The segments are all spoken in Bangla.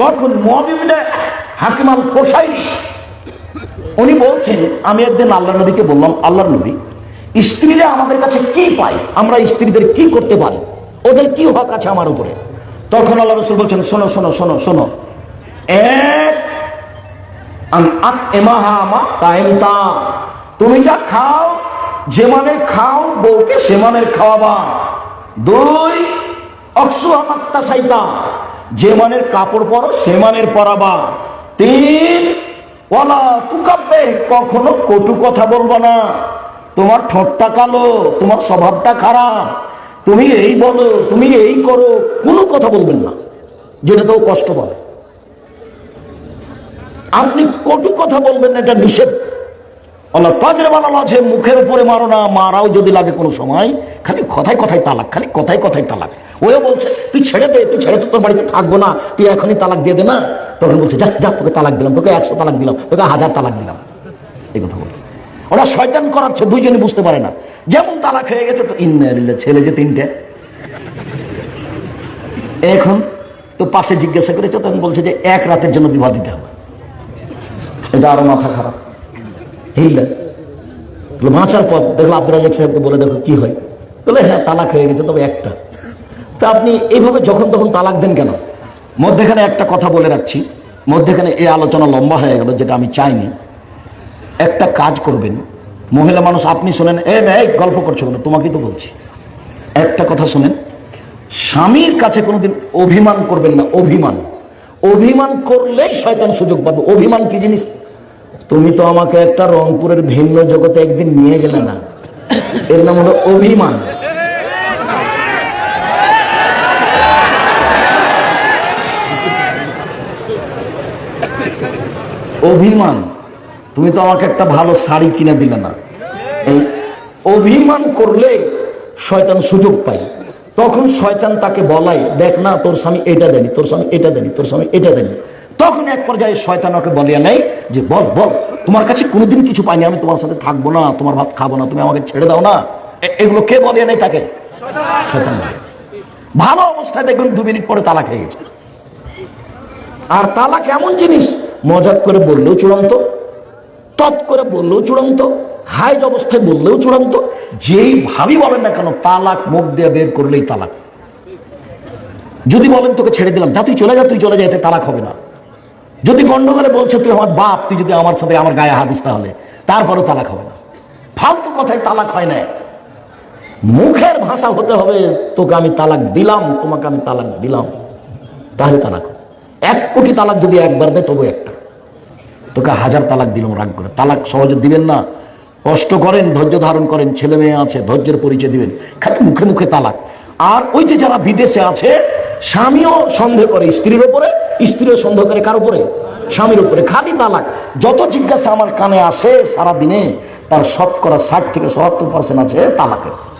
তখন মহাবিবিনে হাকিমাল কোসাইনি উনি বলছেন, আমি একদিন আল্লাহ নবীকে বললাম, আল্লাহর নবী, স্ত্রীরা আমাদের কাছে কি পায়? আমরা স্ত্রীদের কি করতে পারি? ওদের কি হক আছে আমার উপরে? তখন আল্লাহ রসুল বলছেন, শোনো শোনো শোনো শোনো। এক। তুমি যা খাও, যে মানের খাও, বউকে সে মানের খাওয়াবা। দুই, অক্সু আমাত্তা সাইতা। যে মানের কাপড় পরো, সে মানের পরাবা। তিন ওলা তুকাব্বে, কখনো কটু কথা বলব না। তোমার ঠোঁটটা কালো, তোমার স্বভাবটা খারাপ। তুমি এই বলো, তুমি এই করো, কোনো কথা বলবেন না, যেটা তো কষ্ট পাবে। আপনি কটু কথা বলবেন না, এটা নিষেধ। আল্লাহ তাজরে বানালো আছে মুখের উপরে মারো না, মারাও যদি লাগে কোনো সময়, খালি কথায় কথায় তালাক, খালি কথায় কথায় তালাক। ওও বলছে, তুই ছেড়ে দে, তুই ছেড়ে তো তোর বাড়িতে থাকব না, তুই এখনই তালাক দিয়ে দে না। তখন বলছে, যা যা, তোকে তালাক দিলাম, তোকে একশো তালাক দিলাম, তোকে হাজার তালাক দিলাম। এই কথা বলছে। ওরা শয়তান করাচ্ছে, দুইজনই বুঝতে পারে না। যেমন তালাক হয়ে গেছে, তো ইন্দারিল্লা ছেলে যে তিনটে। এখন তো পাশে জিজ্ঞাসা করেছে, তখন বলছে যে, এক রাতের জন্য বিবাহ দিতে হবে। এটা আরও মাথা খারাপ। হিললেন বাঁচার পথ। দেখল আব্দুল রাজাক সাহেবকে বলে, দেখো কি হয়? বলে হ্যাঁ তালাক হয়ে গেছে, তবে একটা। তা আপনি এইভাবে যখন তখন তালাক দেন কেন? মধ্যেখানে একটা কথা বলে রাখছি। মধ্যেখানে এই আলোচনা লম্বা হয়ে গেল, যেটা আমি চাইনি। একটা কাজ করবেন। মহিলা মানুষ, আপনি শোনেন, এ মেয়ে গল্প করছ কেন? তোমাকেই তো বলছি। একটা কথা শোনেন, স্বামীর কাছে কোনোদিন অভিমান করবেন না, অভিমান। অভিমান করলেই শয়তান সুযোগ পাবে। অভিমান কি জিনিস? তুমি তো আমাকে একটা রংপুরের ভিন্ন জগতে একদিন নিয়ে গেলে না। এর নাম হলো অভিমান। অভিমান, তুমি তো আমাকে একটা ভালো শাড়ি কিনে দিলে না। এই অভিমান করলে শয়তান সুযোগ পায়। তখন শয়তান তাকে বলাই দেখ না, তোর স্বামী এটা দেনি তোর স্বামী এটা দেনি তোর স্বামী এটা দেনি তখন এক পর্যায়ে শয়তান ওকে বলিয়া নেই যে, বল বল। তোমার কাছে কোনোদিন কিছু পাইনি, আমি তোমার সাথে থাকব না, তোমার ভাত খাব না, তুমি আমাকে ছেড়ে দাও না। এগুলো কে বলে নেই তাকে? ভালো অবস্থায় দেখবেন দু মিনিট পরে তালাক হয়ে গেছে। আর তালাক এমন জিনিস, মজাক করে বললেও চূড়ান্ত, তৎ করে বললেও চূড়ান্ত হাইজ অবস্থায় বললেও চূড়ান্ত, যেই ভাবি বলেন না কেন, তালাক মুখ দিয়ে বের করলেই তালাক। যদি বলেন তোকে ছেড়ে দিলাম, যা তুই চলে যা, তুই চলে যা, এতে তালাক হবে না। যদি গন্ডগোলে বলছে, তুই আমার বাপ, তুই যদি আমার সাথে আমার গায়ে হাত দিস তাহলে? তারপরেও তালাক হবে না। ফালতু কথায় তালাক হয় না। মুখের ভাষা হতে হবে, তোকে আমি তালাক দিলাম, তোমাকে আমি তালাক দিলাম। তাহলে তালাক এক কোটি তালাক যদি একবার দেয়, তবু একটা। তোকে হাজার তালাক দিলাম, রাগ করে। তালাক সহজে দিবেন না। কষ্ট করেন, ধৈর্য ধারণ করেন, ছেলে মেয়ে আছে, ধৈর্যের পরিচয় দিবেন। খালি মুখে মুখে তালাক। আর ওই যে যারা বিদেশে আছে, স্বামীও সন্দেহ করে স্ত্রীর উপরে স্ত্রীও সন্দেহ করে কার উপরে? স্বামীর উপরে। খালি তালাক। যত জিজ্ঞাসা আমার কানে আসে সারা দিনে তার শতকরা ষাট থেকে সত্তর পার্সেন্ট আছে তালাকের।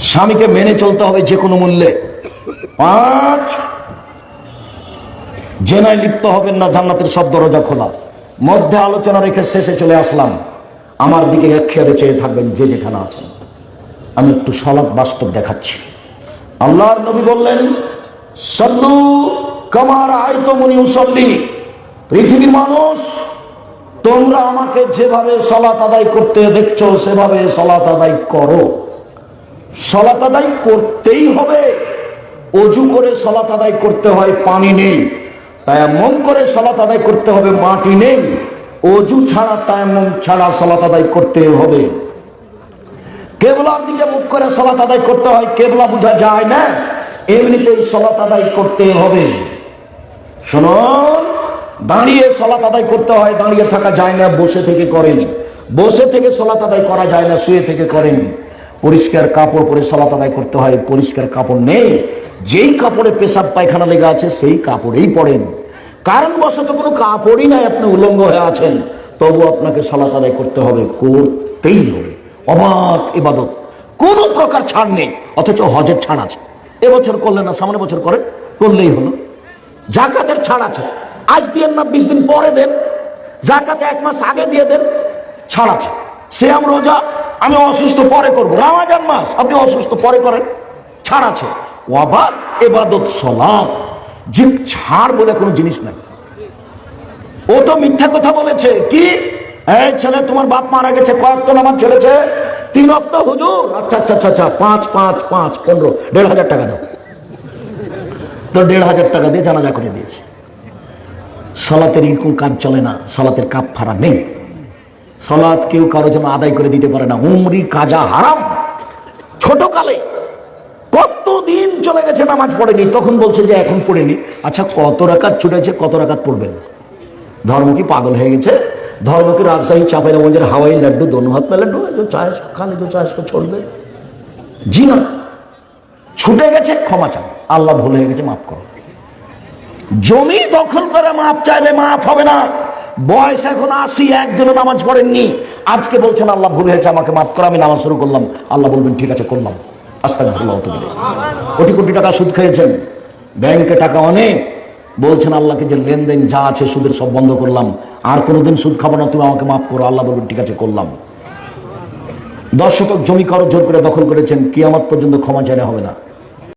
স্বামীকে মেনে চলতে হবে যে কোনো মূল্যে। পাঁচ, জেনায় লিপ্ত হবেন না, জান্নাতের সব দরজা খোলা। মধ্যে আলোচনা রেখে শেষে চলে আসলাম। আমার দিকে খেয়ারে চেয়ে থাকবেন যে যেখানে আছেন। আমি একটু সলাপ বাস্তব দেখাচ্ছি। আল্লাহর নবী বললেন সল্লু কামার আয়তো মনি উসল্লি। পৃথিবীর মানুষ, তোমরা আমাকে যেভাবে সলাত আদায় করতে দেখছ, সেভাবে সলাত আদায় করো। সলাত আদায় করতেই হবে। অজু করে সলাত আদায় করতে হয়, পানি নেই। তায়াম্মম করে সলাত আদায় করতে হবে, মাটি নেই। অজু ছাড়া, তায়াম্মম ছাড়া সলাত আদায় করতে হবে। কেবলার দিকে মুখ করে সলাত আদায় করতে হয়, কেবলা বোঝা যায় না। এমনিতেই সলাত আদায় করতে হবে। শুনুন, দাঁড়িয়ে সলাত আদায় করতে হয়, দাঁড়িয়ে থাকা যায় না, বসে থেকে করেন। বসে থেকে সলাত আদায় করা যায় না, শুয়ে থেকে করেন। পরিষ্কার কাপড় পরে সলাত আদায় করতে হয়, পরিষ্কার কাপড় নেই। যেই কাপড়ে পেশাব, পায়খানা লেগে আছে, সেই কাপড়েই পড়েন কারণ কারণবশত কোনো কাপড়ই নাই, আপনি উলঙ্গ হয়ে আছেন। তবু আপনাকে সলাত আদায় করতে হবে, করতেই হবে। অবাক ইবাদত। কোনো প্রকার ছাড় নেই, অথচ হজের ছাড় আছে। এবছর করলেন না সামনে বছর করেন করলেই হলো। জাকাতের ছাড় আছে। আজ দিয়ে না, বিশ দিন পরে দেন। জাকাতে এক মাস আগে দিয়ে দেন, ছাড় আছে। সে আম রোজা, আমি অসুস্থ, পরে করব। রামাজান মাস, আপনি অসুস্থ, পরে করেন, ছাড় আছে। ওয়াবার এবাদত সলাপ যে ছাড় বলে কোনো জিনিস নাই। ও তো মিথ্যা কথা বলেছে। কি? এই ছেলে, তোমার বাপ মারা গেছে কয়েকটা নামাজ ছেড়েছে তিন অক্ত হুজুর। আচ্ছা আচ্ছা আচ্ছা আচ্ছা পাঁচ পাঁচ পাঁচ, পনেরো, দেড় হাজার টাকা দাও। তো দেড় হাজার টাকা দিয়ে জানাজা করে দিয়েছে। সলাতের এরকম কাজ চলে না, সলাতের কাপ ফারা নেই। সলাৎ কেউ কারও জন্য আদায় করে দিতে পারে না। উমরি কাজা হারাম। ছোট কালে কতদিন চলে গেছে নামাজ পড়েনি, তখন বলছে যে এখন পড়েনি। আচ্ছা কত রাকাত ছুটেছে, কত রাকাত পড়বেন? ধর্ম কি পাগল হয়ে গেছে? ধর্ম কি রাজশাহী চাপাইনগঞ্জের হাওয়াই লাড্ডু দোনো হাত में लड्डू है जो चाहे इसको खा ले जो चाहे इसको छोड़ दे জি না ছুটে গেছে ক্ষমা চাও আল্লাহ ভুল হয়ে গেছে মাফ করো জমি দখল করে মাপ চাইলে মাফ হবে না বয়স এখন আশি একদিনও নামাজ পড়েননি আজকে বলছেন আল্লাহ ভুল হয়েছে আমাকে মাফ করো আমি নামাজ শুরু করলাম আল্লাহ বলবেন ঠিক আছে করলাম আস্তাগফিরুল্লাহ তুমি কোটি কোটি টাকা সুদ খেয়েছেন ব্যাংকে টাকা অনেক বলছেন, আল্লাহকে যে লেনদেন যা আছে সুদের সব বন্ধ করলাম। আর কোনোদিন সুদ খাব না, তুমি আমাকে মাফ করো। আল্লাহ বলবেন, ঠিক আছে, করলাম। দশ শতক জমি করো জোর করে দখল করেছেন, কিয়ামত পর্যন্ত ক্ষমা চাইলে হবে না।